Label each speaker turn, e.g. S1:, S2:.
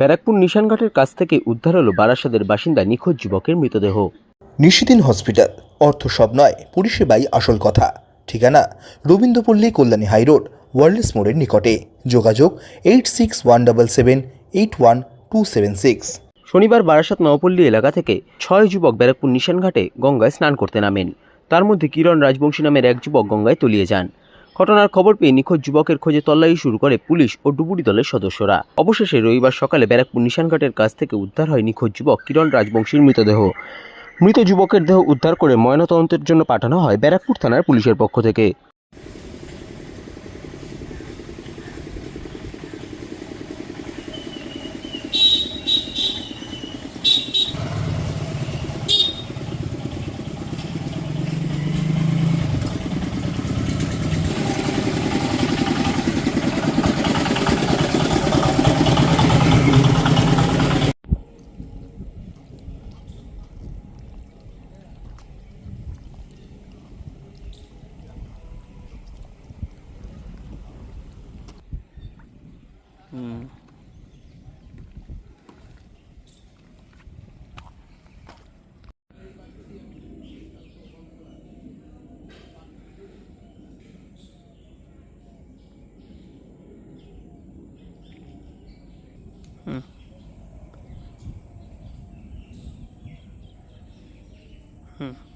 S1: ব্যারাকপুর নিশানঘাটের কাছ থেকে উদ্ধার হলো বারাসাতের বাসিন্দা নিখোঁজ যুবকের মৃতদেহ।
S2: নিশিদিন হসপিটাল অর্থ সব নয় পরিষেবাই আসল কথা। ঠিকানা রবীন্দ্রপল্লী কল্যাণী হাইরোড ওয়ার্ল্ডস মোড়ের নিকটে। যোগাযোগ eight six one double seven eight one two seven six.
S1: শনিবার বারাসাত নবপল্লী এলাকা থেকে ছয় যুবক ব্যারাকপুর নিশানঘাটে গঙ্গায় স্নান করতে নামেন। তার মধ্যে কিরণ রাজবংশী নামের এক যুবক গঙ্গায় তলিয়ে যান। ঘটনার খবর পেয়ে নিখোঁজ যুবকের খোঁজে তল্লাশি শুরু করে পুলিশ ও ডুবুরি দলের সদস্যরা। অবশেষে রবিবার সকালে ব্যারাকপুর নিশানঘাটের কাছ থেকে উদ্ধার হয় নিখোঁজ যুবক কিরণ রাজবংশীর মৃতদেহ। মৃত যুবকের দেহ উদ্ধার করে ময়নাতদন্তের জন্য পাঠানো হয় ব্যারাকপুর থানার পুলিশের পক্ষ থেকে। 嗯。嗯。
S3: 嗯